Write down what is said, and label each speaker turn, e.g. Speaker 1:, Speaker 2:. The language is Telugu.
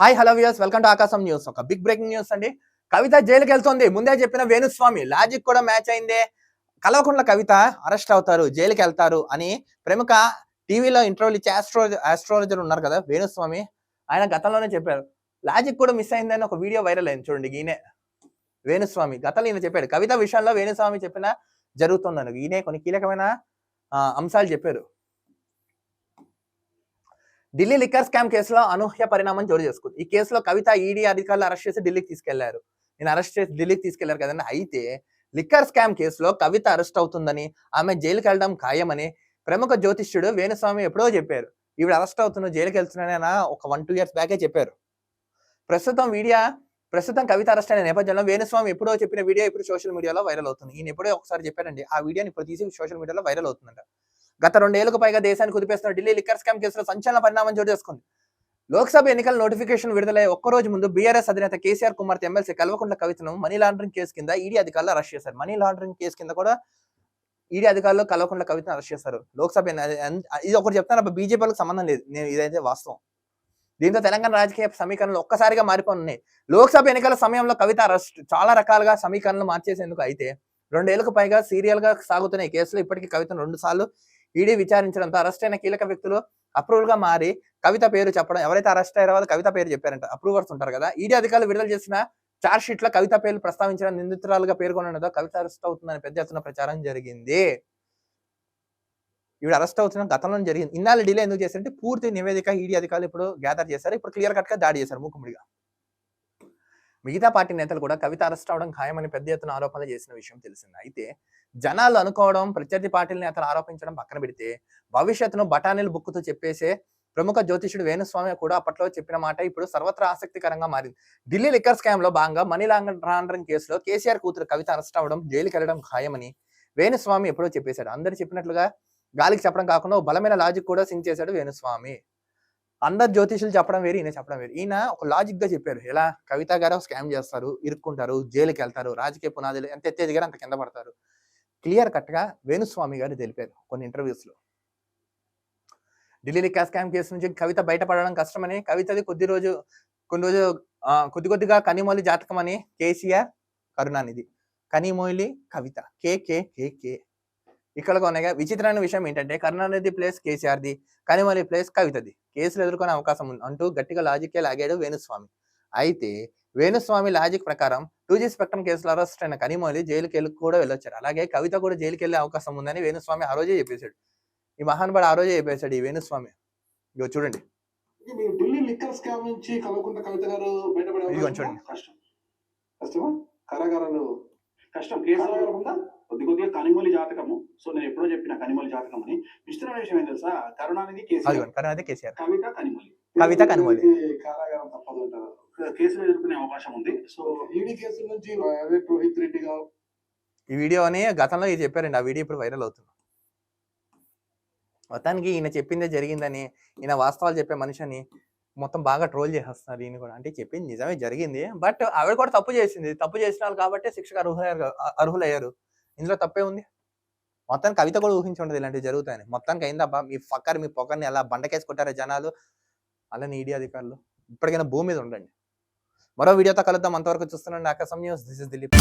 Speaker 1: Hi hello views welcome to Aakasham news ఒక బిగ్ బ్రేకింగ్ న్యూస్ అండి. కవిత జైలుకి వెళ్తుంది ముందే చెప్పిన వేణుస్వామి లాజిక్ కూడా మ్యాచ్ అయిందే. కలవకుండా కవిత అరెస్ట్ అవుతారు జైలుకి వెళ్తారు అని ప్రముఖ టీవీలో ఇంటర్వ్యూలు ఇచ్చే ఆస్ట్రో ఆస్ట్రాలజర్ ఉన్నారు కదా వేణుస్వామి. ఆయన గతంలోనే చెప్పారు. లాజిక్ కూడా మిస్ అయిందని ఒక వీడియో వైరల్ అయింది చూడండి ఈయనే. వేణుస్వామి గతంలో ఈయన చెప్పాడు. కవిత విషయంలో వేణుస్వామి చెప్పిన జరుగుతుందని. ఈయనే కొన్ని కీలకమైన అంశాలు చెప్పారు. ఢిల్లీ లిక్కర్ స్కామ్ కేసులో అనూహ్య పరిణామం చోటు చేసుకుంది. ఈ కేసులో కవిత ఈడీ అధికారులు అరెస్ట్ చేసి ఢిల్లీకి తీసుకెళ్ళారు. నేను అరెస్ట్ చేసి ఢిల్లీకి తీసుకెళ్ళారు కదండి. అయితే లిక్కర్ స్కామ్ కేసులో కవిత అరెస్ట్ అవుతుందని ఆమె జైలుకి వెళ్ళడం ఖాయమని ప్రముఖ జ్యోతిష్యుడు వేణుస్వామి ఎప్పుడో చెప్పారు. ఈవిడ అరెస్ట్ అవుతున్న జైలుకి వెళ్తున్నానని ఒక వన్ టూ ఇయర్స్ బ్యాకే చెప్పారు. ప్రస్తుతం వీడియో ప్రస్తుతం కవిత అరెస్ట్ అయిన నేపథ్యంలో వేణుస్వామి ఎప్పుడో చెప్పిన వీడియో ఇప్పుడు సోషల్ మీడియాలో వైరల్ అవుతుంది. ఈయన ఎప్పుడో ఒకసారి చెప్పారండి ఆ వీడియోని ఇప్పుడు తీసి సోషల్ మీడియాలో వైరల్ అవుతుందంట. గత రెండేళ్ళకు పైగా దేశాన్ని కుదిపేస్తున్న ఢిల్లీ లిక్కర్ స్కామ్ కేసులో సంచలన పరిణామం చోటు చేసుకుంది. లోక్సభ ఎన్నికల నోటిఫికేషన్ విడుదలై ఒక్క రోజు ముందు బీఆర్ఎస్ అధినేత కేసీఆర్ కుమార్తె ఎమ్మెల్సీ కల్వకుంట్ల కవితను మనీ లాండరింగ్ కేసు కింద ఈడీ అధికారులు అరెస్ట్ చేశారు. మనీ లాండరింగ్ కేసు కింద కూడా ఈడీ అధికారులు కల్వకుంట్ల కవితను అరెస్ట్ చేశారు. లోక్సభ ఇది ఒకటి చెప్తాను బీజేపీ బీజేపీలకు సంబంధం లేదు. నేను ఇదైతే వాస్తవం. దీంతో తెలంగాణ రాజకీయ సమీకరణలు ఒక్కసారిగా మారిపోతున్నాయి లోక్సభ ఎన్నికల సమయంలో కవిత అరెస్ట్ చాలా రకాలుగా సమీకరణలు మార్చేసేందుకు అయితే రెండేళ్ళకు పైగా సీరియల్గా సాగుతున్న ఈ కేసులో ఇప్పటికీ కవితను రెండు సార్లు ఈడీ విచారించడంతో అరెస్ట్ అయిన కీలక వ్యక్తులు అప్రూవల్గా మారి కవిత పేరు చెప్పడం ఎవరైతే అరెస్ట్ అయ్యారో వాళ్ళు కవిత పేరు చెప్పారంట. అప్రూవర్స్ ఉంటారు కదా. ఈడీ అధికారులు విడుదల చేసిన చార్జ్ షీట్లో కవిత పేర్లు ప్రస్తావించిన నిందితురాలుగా పేర్కొనడంతో కవిత అరెస్ట్ అవుతుందని పెద్ద ఎత్తున ప్రచారం జరిగింది. ఈవిడ అరెస్ట్ అవుతున్న గతంలో జరిగింది. ఇన్నాళ్ళు డిలే ఎందుకు చేశారంటే పూర్తి నివేదిక ఈడీ అధికారులు ఇప్పుడు గ్యాదర్ చేశారు. ఇప్పుడు క్లియర్ కట్గా దాడి చేశారు మూకుముడిగా మిగతా పార్టీ నేతలు కూడా కవిత అరెస్ట్ అవడం ఖాయమని పెద్ద ఎత్తున ఆరోపణలు చేసిన విషయం తెలిసింది. అయితే జనాలు అనుకోవడం ప్రత్యర్థి పార్టీల నేతలు ఆరోపించడం పక్కన పెడితే భవిష్యత్తును బఠానీలు బుక్కుతో చెప్పేసే ప్రముఖ జ్యోతిషుడు వేణుస్వామి కూడా అప్పట్లో చెప్పిన మాట ఇప్పుడు సర్వత్రా ఆసక్తికరంగా మారింది. ఢిల్లీ లిక్కర్ స్కామ్లో భాగంగా మనీ లాండరింగ్ కేసులో కేసీఆర్ కూతురు కవిత అరెస్ట్ అవడం జైలుకి వెళ్ళడం ఖాయమని వేణుస్వామి ఎప్పుడో చెప్పేశాడు. అందరు చెప్పినట్లుగా గాలికి చెప్పడం కాకుండా ఓ బలమైన లాజిక్ కూడా సింగ్ చేశాడు వేణుస్వామి. అందరు జ్యోతిషులు చెప్పడం వేరు ఈయన చెప్పడం వేరు. ఈయన ఒక లాజిక్గా చెప్పారు. ఎలా? కవిత గారు స్కామ్ చేస్తారు ఇరుక్కుంటారు జైలుకి వెళ్తారు రాజకీయ పునాదులు ఎంత ఎత్తే గారు అంత కింద పడతారు. క్లియర్ కట్గా వేణుస్వామి గారు తెలిపారు కొన్ని ఇంటర్వ్యూస్లో. ఢిల్లీ లిక్కర్ స్కామ్ కేసు నుంచి కవిత బయటపడడం కష్టమని కవితది కొద్ది రోజు కొన్ని రోజు కొద్ది కొద్దిగా కనిమోలి జాతకం అని కేసీఆర్ కరుణానిధి. కనిమోలి కవిత. కే కే కే కే. ఇక్కడ కొనగా విచిత్రమైన విషయం ఏంటంటే కరుణానిధి ప్లేస్ కేసీఆర్ది కనిమోలి ప్లేస్ కవితది. కేసులు ఎదుర్కొనే అవకాశం ఉంది అంటూ గట్టిగా లాజిక్కే లాగాడు వేణుస్వామి. అయితే వేణుస్వామి లాజిక్ ప్రకారం టూ జీ స్పెక్ట్రమ్ కేసులో అరెస్ట్ అయిన కనిమోలి జైలుకి వెళ్ళి కూడా వెళ్ళొచ్చారు అలాగే కవిత కూడా జైలుకి వెళ్ళే అవకాశం ఉందని వేణుస్వామి ఆ రోజే చెప్పేశాడు. ఈ మహానుభావుడు ఆ రోజే చెప్పేశాడు ఈ వేణుస్వామి. ఇగో చూడండి.
Speaker 2: ఇది మీరు ఢిల్లీ లిక్కర్ స్కామ్ నుంచి కలవకుండా కవిత గారు బయటపడే
Speaker 1: ఇదిగో
Speaker 2: అవకాశం
Speaker 1: చూడండి.
Speaker 3: కష్టం
Speaker 2: కారాగారాలు
Speaker 3: కష్టం? కేసు
Speaker 2: ఉందా?
Speaker 3: కొద్ది కొద్దిగా కనిమూలి జాతకము. సో నేను ఎప్పుడో చెప్పిన కనిమూలి జాతకం అని విచిత్రమైన విషయం ఏం తెలుసా? కరుణానిధి కేసు
Speaker 1: అదిగో కరుణానిధి కేసీఆర్.
Speaker 3: కవిత కనిమూలి
Speaker 1: కవిత కనుమోలి.
Speaker 2: కారాగారం తప్పదు అంటారు.
Speaker 3: కేసులు ఎదుర్కొనే అవకాశం ఉంది. సో
Speaker 2: ఈడీ కేసుల నుంచి అదే రోహిత్ రెడ్డి గారు.
Speaker 1: ఈ వీడియోని గతంలో ఇది చెప్పారండి. ఆ వీడియో ఇప్పుడు వైరల్ అవుతుంది. మొత్తానికి ఈయన చెప్పిందే జరిగిందని ఈయన వాస్తవాలు చెప్పే మనిషిని మొత్తం బాగా ట్రోల్ చేసేస్తున్నారు ఈయన కూడా. అంటే చెప్పింది నిజమే జరిగింది. బట్ ఆవిడ కూడా తప్పు చేసింది. తప్పు చేసిన వాళ్ళు కాబట్టి శిక్షకు అర్హులయ్యారు అర్హులయ్యారు. ఇందులో తప్పే ఉంది. మొత్తానికి కవిత కూడా ఊహించి ఉండదు ఇలాంటివి జరుగుతాయని. మొత్తానికి అయిందబ్బా మీ ఫక్కర్ మీ పొక్కర్ని అలా బండకేసి కొట్టారు జనాలు? అలా ఈడీ అధికారులు. ఇప్పటికైనా భూమి మీద ఉండండి. మరో వీడియోతో కలుద్దాం. అంతవరకు చూస్తున్నాను ఆకాశం న్యూస్. This is Dilip.